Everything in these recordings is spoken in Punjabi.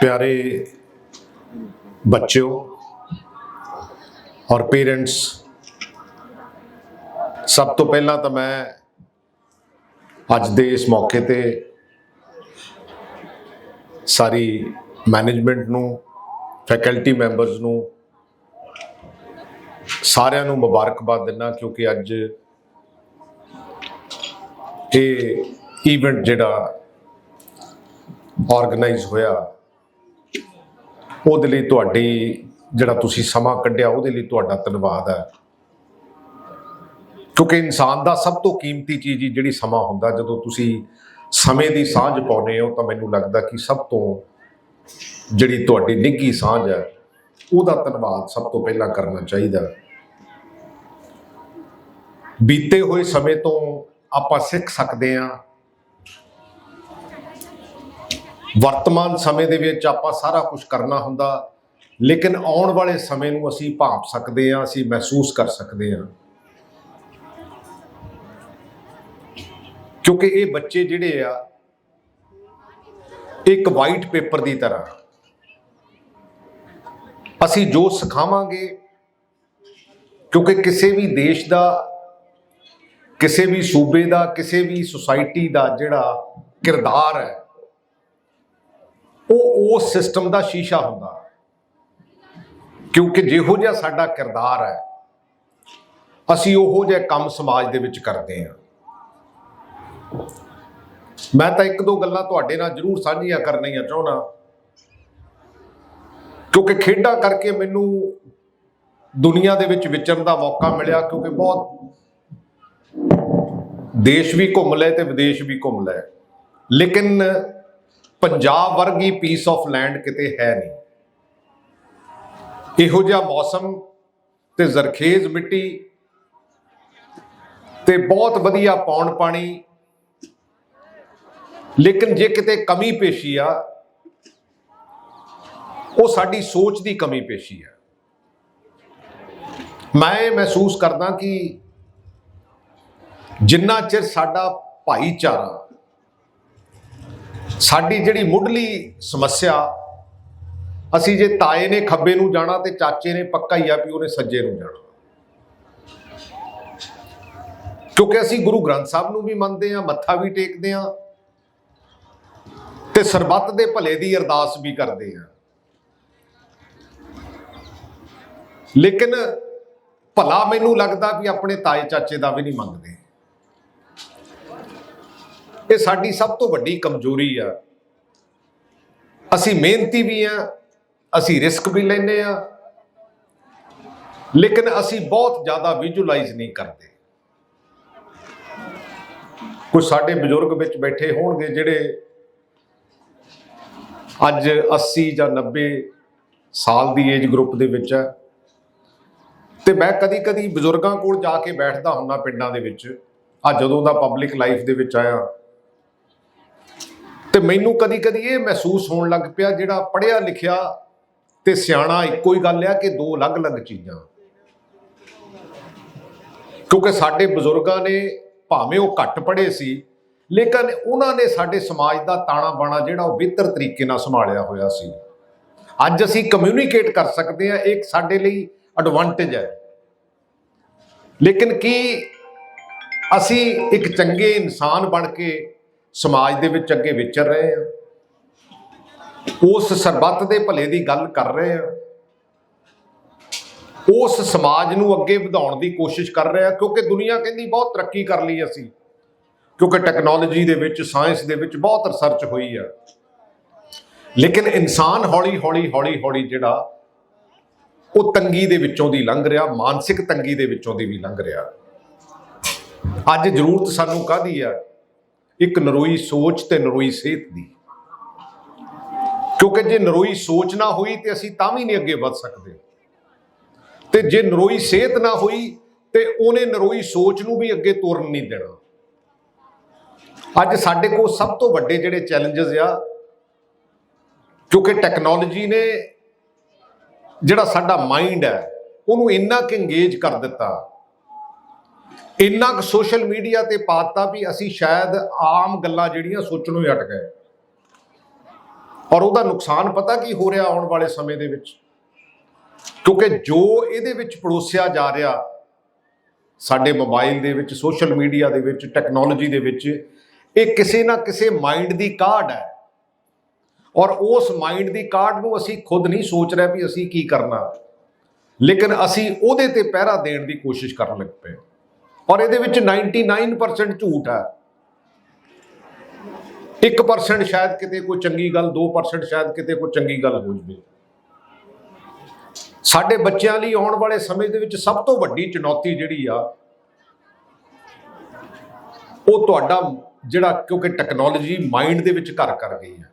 ਪਿਆਰੇ ਬੱਚਿਓ ਔਰ ਪੇਰੈਂਟਸ, ਸਭ ਤੋਂ ਪਹਿਲਾਂ ਤਾਂ ਮੈਂ ਅੱਜ ਦੇ ਇਸ ਮੌਕੇ ਤੇ ਸਾਰੀ ਮੈਨੇਜਮੈਂਟ ਨੂੰ, ਫੈਕਲਟੀ ਮੈਂਬਰਸ ਨੂੰ, ਸਾਰਿਆਂ ਨੂੰ ਮੁਬਾਰਕਬਾਦ ਦਿੰਦਾ ਕਿਉਂਕਿ ਅੱਜ ਇਹ ਇਵੈਂਟ ਜਿਹੜਾ ਆਰਗੇਨਾਈਜ਼ ਹੋਇਆ ਉਹਦੇ ਲਈ ਤੁਹਾਡੀ ਜਿਹੜਾ ਤੁਸੀਂ ਸਮਾਂ ਕੱਢਿਆ, ਉਹਦੇ ਲਈ ਤੁਹਾਡਾ ਧੰਨਵਾਦ ਹੈ। ਕਿਉਂਕਿ ਇਨਸਾਨ ਦਾ ਸਭ ਤੋਂ ਕੀਮਤੀ ਚੀਜ਼ ਜਿਹੜੀ ਸਮਾਂ ਹੁੰਦਾ, ਜਦੋਂ ਤੁਸੀਂ ਸਮੇਂ ਦੀ ਸਾਂਝ ਪਾਉਨੇ ਹੋ, ਤਾਂ ਮੈਨੂੰ ਲੱਗਦਾ ਕਿ ਸਭ ਤੋਂ ਜਿਹੜੀ ਤੁਹਾਡੀ ਨਿੱਘੀ ਸਾਂਝ ਹੈ, ਉਹਦਾ ਧੰਨਵਾਦ ਸਭ ਤੋਂ ਪਹਿਲਾਂ ਕਰਨਾ ਚਾਹੀਦਾ ਬੀਤੇ ਹੋਏ ਸਮੇਂ ਤੋਂ ਆਪਾਂ ਸਿੱਖ ਸਕਦੇ ਹਾਂ ਵਰਤਮਾਨ ਸਮੇਂ ਦੇ ਵਿੱਚ ਆਪਾਂ ਸਾਰਾ ਕੁਝ ਕਰਨਾ ਹੁੰਦਾ, ਲੇਕਿਨ ਆਉਣ ਵਾਲੇ ਸਮੇਂ ਨੂੰ ਅਸੀਂ ਭਾਪ ਸਕਦੇ ਹਾਂ, ਅਸੀਂ ਮਹਿਸੂਸ ਕਰ ਸਕਦੇ ਹਾਂ। ਕਿਉਂਕਿ ਇਹ ਬੱਚੇ ਜਿਹੜੇ ਆ ਇੱਕ ਵਾਈਟ ਪੇਪਰ ਦੀ ਤਰ੍ਹਾਂ। ਅਸੀਂ ਜੋ ਸਿਖਾਵਾਂਗੇ, ਕਿਉਂਕਿ ਕਿਸੇ ਵੀ ਦੇਸ਼ ਦਾ, ਕਿਸੇ ਵੀ ਸੂਬੇ ਦਾ, ਕਿਸੇ ਵੀ ਸੁਸਾਇਟੀ ਦਾ ਜਿਹੜਾ ਕਿਰਦਾਰ ਹੈ ਉਹ ਉਸ ਸਿਸਟਮ ਦਾ ਸ਼ੀਸ਼ਾ ਹੁੰਦਾ। ਕਿਉਂਕਿ ਜਿਹੋ ਜਿਹਾ ਸਾਡਾ ਕਿਰਦਾਰ ਹੈ, ਅਸੀਂ ਉਹੋ ਜਿਹਾ ਕੰਮ ਸਮਾਜ ਦੇ ਵਿੱਚ ਕਰਦੇ ਹਾਂ। ਮੈਂ ਤਾਂ ਇੱਕ ਦੋ ਗੱਲਾਂ ਤੁਹਾਡੇ ਨਾਲ ਜ਼ਰੂਰ ਸਾਂਝੀਆਂ ਕਰਨੀਆਂ ਚਾਹੁੰਦਾ। ਕਿਉਂਕਿ ਖੇਡਾਂ ਕਰਕੇ ਮੈਨੂੰ ਦੁਨੀਆ ਦੇ ਵਿੱਚ ਵਿਚਰਨ ਦਾ ਮੌਕਾ ਮਿਲਿਆ, ਕਿਉਂਕਿ ਬਹੁਤ ਦੇਸ਼ ਵੀ ਘੁੰਮ ਲਏ ਤੇ ਵਿਦੇਸ਼ ਵੀ ਘੁੰਮ ਲਏ। ਲੇਕਿਨ ਪੰਜਾਬ ਵਰਗੀ ਪੀਸ ਆਫ ਲੈਂਡ ਕਿਤੇ ਹੈ ਨਹੀਂ। ਇਹੋ ਜਿਹਾ ਮੌਸਮ ਤੇ ਜ਼ਰਖੇਜ਼ ਮਿੱਟੀ ਤੇ ਬਹੁਤ ਵਧੀਆ ਪੌਣ ਪਾਣੀ। ਲੇਕਿਨ ਜੇ ਕਿਤੇ ਕਮੀ ਪੇਸ਼ੀ ਆ, ਉਹ ਸਾਡੀ ਸੋਚ ਦੀ ਕਮੀ ਪੇਸ਼ੀ ਆ। ਮੈਂ ਇਹ ਮਹਿਸੂਸ ਕਰਦਾ ਕਿ ਜਿੰਨਾ ਚਿਰ ਸਾਡਾ ਭਾਈਚਾਰਾ ਸਾਡੀ ਜਿਹੜੀ ਮੁੱਢਲੀ ਸਮੱਸਿਆ, ਅਸੀਂ ਜੇ ਤਾਏ ਨੇ ਖੱਬੇ ਨੂੰ ਜਾਣਾ ਤੇ ਚਾਚੇ ਨੇ ਪੱਕਾ ਹੀ ਆ ਵੀ ਉਹਨੇ ਸੱਜੇ ਨੂੰ ਜਾਣਾ। ਕਿਉਂਕਿ ਅਸੀਂ ਗੁਰੂ ਗ੍ਰੰਥ ਸਾਹਿਬ ਨੂੰ ਵੀ ਮੰਨਦੇ ਆ ਮੱਥਾ ਵੀ ਟੇਕਦੇ ਆ ਤੇ ਸਰਬੱਤ ਦੇ ਭਲੇ ਦੀ ਅਰਦਾਸ ਵੀ ਕਰਦੇ ਆ ਲੇਕਿਨ ਭਲਾ ਮੈਨੂੰ ਲੱਗਦਾ ਵੀ ਆਪਣੇ ਤਾਏ ਚਾਚੇ ਦਾ ਵੀ ਨਹੀਂ ਮੰਗਦੇ ਇਹ ਸਾਡੀ ਸਭ ਤੋਂ ਵੱਡੀ ਕਮਜ਼ੋਰੀ ਆ। ਅਸੀਂ ਮਿਹਨਤੀ ਵੀ ਆ, ਅਸੀਂ ਰਿਸਕ ਵੀ ਲੈਨੇ ਆ, ਲੇਕਿਨ ਅਸੀਂ ਬਹੁਤ ਜ਼ਿਆਦਾ ਵਿਜ਼ੂਅਲਾਈਜ਼ ਨਹੀਂ ਕਰਦੇ। ਕੁਝ ਸਾਡੇ ਬਜ਼ੁਰਗ ਵਿੱਚ ਬੈਠੇ ਹੋਣਗੇ ਜਿਹੜੇ ਅੱਜ 80 ਜਾਂ 90 ਸਾਲ ਦੀ ਏਜ ਗਰੁੱਪ ਦੇ ਵਿੱਚ ਹੈ ਤੇ ਮੈਂ ਕਦੀ-ਕਦੀ ਬਜ਼ੁਰਗਾਂ ਕੋਲ ਜਾ ਕੇ ਬੈਠਦਾ ਹੁੰਨਾ ਪਿੰਡਾਂ ਦੇ ਵਿੱਚ। ਆ ਜਦੋਂ ਦਾ ਪਬਲਿਕ ਲਾਈਫ ਦੇ ਵਿੱਚ ਆਇਆ ਤੇ ਮੈਨੂੰ ਕਦੀ-ਕਦੀ ਇਹ ਮਹਿਸੂਸ ਹੋਣ ਲੱਗ ਪਿਆ ਜਿਹੜਾ ਪੜ੍ਹਿਆ ਲਿਖਿਆ ਤੇ ਸਿਆਣਾ ਇੱਕੋ ਹੀ ਗੱਲ ਆ ਕਿ ਦੋ ਅਲੱਗ-ਅਲੱਗ ਚੀਜ਼ਾਂ। ਕਿਉਂਕਿ ਸਾਡੇ ਬਜ਼ੁਰਗਾਂ ਨੇ ਭਾਵੇਂ ਉਹ ਘੱਟ ਪੜ੍ਹੇ ਸੀ, ਲੇਕਿਨ ਉਹਨਾਂ ਨੇ ਸਾਡੇ ਸਮਾਜ ਦਾ ਤਾਣਾ ਬਾਣਾ ਜਿਹੜਾ ਉਹ ਬਿਹਤਰ ਤਰੀਕੇ ਨਾਲ ਸੰਭਾਲਿਆ ਹੋਇਆ ਸੀ। ਅੱਜ ਅਸੀਂ ਕਮਿਊਨੀਕੇਟ ਕਰ ਸਕਦੇ ਹਾਂ, ਇਹ ਸਾਡੇ ਲਈ ਐਡਵਾਂਟੇਜ ਹੈ। ਲੇਕਿਨ ਕੀ ਅਸੀਂ ਇੱਕ ਚੰਗੇ ਇਨਸਾਨ ਬਣ ਕੇ ਸਮਾਜ ਦੇ ਵਿੱਚ ਅੱਗੇ ਵਿਚਰ ਰਹੇ ਹਾਂ ਉਸ ਸਰਬੱਤ ਦੇ ਭਲੇ ਦੀ ਗੱਲ ਕਰ ਰਹੇ ਹਾਂ ਉਸ ਸਮਾਜ ਨੂੰ ਅੱਗੇ ਵਧਾਉਣ ਦੀ ਕੋਸ਼ਿਸ਼ ਕਰ ਰਹੇ ਹਾਂ ਕਿਉਂਕਿ ਦੁਨੀਆ ਕਹਿੰਦੀ ਬਹੁਤ ਤਰੱਕੀ ਕਰ ਲਈ ਅਸੀਂ। ਕਿਉਂਕਿ ਟੈਕਨੋਲੋਜੀ ਦੇ ਵਿੱਚ ਸਾਇੰਸ ਦੇ ਵਿੱਚ ਬਹੁਤ ਰਿਸਰਚ ਹੋਈ ਆ। ਲੇਕਿਨ ਇਨਸਾਨ ਹੌਲੀ ਹੌਲੀ ਹੌਲੀ ਹੌਲੀ ਜਿਹੜਾ, ਉਹ ਤੰਗੀ ਦੇ ਵਿੱਚੋਂ ਦੀ ਲੰਘ ਰਿਹਾ, ਮਾਨਸਿਕ ਤੰਗੀ ਦੇ ਵਿੱਚੋਂ ਦੀ ਵੀ ਲੰਘ ਰਿਹਾ। ਅੱਜ ਜ਼ਰੂਰਤ ਸਾਨੂੰ ਕਾਹਦੀ ਆ? ਇੱਕ ਨਰੋਈ ਸੋਚ ਤੇ ਨਰੋਈ ਸਿਹਤ ਦੀ। ਕਿਉਂਕਿ ਜੇ ਨਰੋਈ ਸੋਚ ਨਾ ਹੋਈ ਤੇ ਅਸੀਂ ਤਾਂ ਵੀ ਨਹੀਂ ਅੱਗੇ ਵੱਧ ਸਕਦੇ। ਤੇ ਜੇ ਨਰੋਈ ਸਿਹਤ ਨਾ ਹੋਈ ਤੇ ਉਹਨੇ ਨਰੋਈ ਸੋਚ ਨੂੰ ਵੀ ਅੱਗੇ ਤੋਰਨ ਨਹੀਂ ਦੇਣਾ। ਅੱਜ ਸਾਡੇ ਕੋਲ ਸਭ ਤੋਂ ਵੱਡੇ ਜਿਹੜੇ ਚੈਲੰਜਸ ਆ, ਕਿਉਂਕਿ ਟੈਕਨੋਲੋਜੀ ਨੇ ਜਿਹੜਾ ਸਾਡਾ ਮਾਈਂਡ ਹੈ, ਉਹਨੂੰ ਇੰਨਾ ਕਿ ਇੰਗੇਜ ਕਰ ਦਿੱਤਾ। ਇੰਨਾ ਕੁ ਸੋਸ਼ਲ ਮੀਡੀਆ ਤੇ ਪਾਤਾ ਵੀ ਅਸੀਂ ਸ਼ਾਇਦ ਆਮ ਗੱਲਾਂ ਜਿਹੜੀਆਂ ਸੋਚਣੋਂ ਹੀ ਹਟ ਗਏ। ਔਰ ਉਹਦਾ ਨੁਕਸਾਨ ਪਤਾ ਕੀ ਹੋ ਰਿਹਾ ਆਉਣ ਵਾਲੇ ਸਮੇਂ ਦੇ ਵਿੱਚ? ਕਿਉਂਕਿ ਜੋ ਇਹਦੇ ਵਿੱਚ ਪੜੋਸਿਆ ਜਾ ਰਿਹਾ, ਸਾਡੇ ਮੋਬਾਈਲ ਦੇ ਵਿੱਚ ਸੋਸ਼ਲ ਮੀਡੀਆ ਦੇ ਵਿੱਚ ਟੈਕਨੋਲੋਜੀ ਦੇ ਵਿੱਚ, ਇਹ ਕਿਸੇ ਨਾ ਕਿਸੇ ਮਾਈਂਡ ਦੀ ਕਾਢ ਹੈ। ਔਰ ਉਸ ਮਾਈਂਡ ਦੀ ਕਾਢ ਨੂੰ ਅਸੀਂ ਖੁਦ ਨਹੀਂ ਸੋਚ ਰਹੇ ਵੀ ਅਸੀਂ ਕੀ ਕਰਨਾ। ਲੇਕਿਨ ਅਸੀਂ ਉਹਦੇ ਤੇ ਪਹਿਰਾ ਦੇਣ ਦੀ ਕੋਸ਼ਿਸ਼ ਕਰਨ ਲੱਗ ਪਏ। ਔਰ ਇਹਦੇ ਵਿੱਚ 99% ਝੂਠ ਹੈ। 1% ਸ਼ਾਇਦ ਕਿਤੇ ਕੋਈ ਚੰਗੀ ਗੱਲ 2% ਸ਼ਾਇਦ ਕਿਤੇ ਕੋਈ ਚੰਗੀ ਗੱਲ ਹੋ ਜਵੇ। ਸਾਡੇ ਬੱਚਿਆਂ ਲਈ ਆਉਣ ਵਾਲੇ ਸਮੇਂ ਦੇ ਵਿੱਚ ਸਭ ਤੋਂ ਵੱਡੀ ਚੁਣੌਤੀ ਜਿਹੜੀ ਆ, ਉਹ ਤੁਹਾਡਾ ਜਿਹੜਾ ਕਿਉਂਕਿ ਟੈਕਨੋਲੋਜੀ ਮਾਈਂਡ ਦੇ ਵਿੱਚ ਘਰ ਕਰ ਗਈ ਹੈ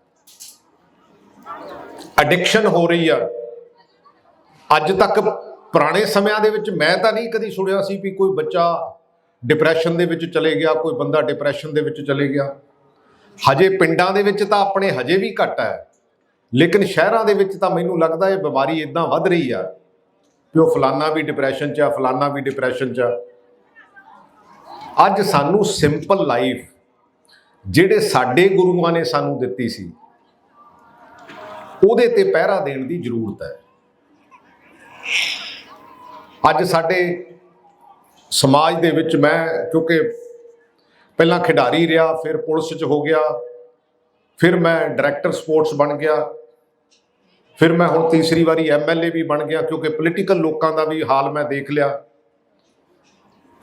ਐਡਿਕਸ਼ਨ ਹੋ ਰਹੀ ਆ। ਅੱਜ ਤੱਕ ਪੁਰਾਣੇ ਸਮਿਆਂ ਦੇ ਵਿੱਚ ਮੈਂ ਤਾਂ ਨਹੀਂ ਕਦੀ ਸੁਣਿਆ ਸੀ ਵੀ ਕੋਈ ਬੱਚਾ ਡਿਪਰੈਸ਼ਨ ਦੇ ਵਿੱਚ ਚਲੇ ਗਿਆ, ਕੋਈ ਬੰਦਾ ਡਿਪਰੈਸ਼ਨ ਦੇ ਵਿੱਚ ਚਲੇ ਗਿਆ। ਹਜੇ ਪਿੰਡਾਂ ਦੇ ਵਿੱਚ ਤਾਂ ਆਪਣੇ ਹਜੇ ਵੀ ਘੱਟ ਹੈ। ਲੇਕਿਨ ਸ਼ਹਿਰਾਂ ਦੇ ਵਿੱਚ ਤਾਂ ਮੈਨੂੰ ਲੱਗਦਾ ਇਹ ਬਿਮਾਰੀ ਇਦਾਂ ਵੱਧ ਰਹੀ ਆ ਕਿ ਉਹ ਫਲਾਨਾ ਵੀ ਡਿਪਰੈਸ਼ਨ 'ਚ ਆ, ਫਲਾਨਾ ਵੀ ਡਿਪਰੈਸ਼ਨ 'ਚ ਆ। ਅੱਜ ਸਾਨੂੰ ਸਿੰਪਲ ਲਾਈਫ ਜਿਹੜੇ ਸਾਡੇ ਗੁਰੂਆਂ ਨੇ ਸਾਨੂੰ ਦਿੱਤੀ ਸੀ, ਉਹਦੇ ਤੇ ਪਹਿਰਾ ਦੇਣ ਦੀ ਜ਼ਰੂਰਤ ਹੈ। ਅੱਜ ਸਾਡੇ ਸਮਾਜ ਦੇ ਵਿੱਚ ਮੈਂ, ਕਿਉਂਕਿ ਪਹਿਲਾਂ ਖਿਡਾਰੀ ਰਿਹਾ, ਫਿਰ ਪੁਲਿਸ 'ਚ ਹੋ ਗਿਆ, ਫਿਰ ਮੈਂ ਡਾਇਰੈਕਟਰ ਸਪੋਰਟਸ ਬਣ ਗਿਆ, ਫਿਰ ਮੈਂ ਹੁਣ ਤੀਸਰੀ ਵਾਰੀ ਐਮਐਲਏ ਵੀ ਬਣ ਗਿਆ, ਕਿਉਂਕਿ ਪੋਲੀਟੀਕਲ ਲੋਕਾਂ ਦਾ ਵੀ ਹਾਲ ਮੈਂ ਦੇਖ ਲਿਆ।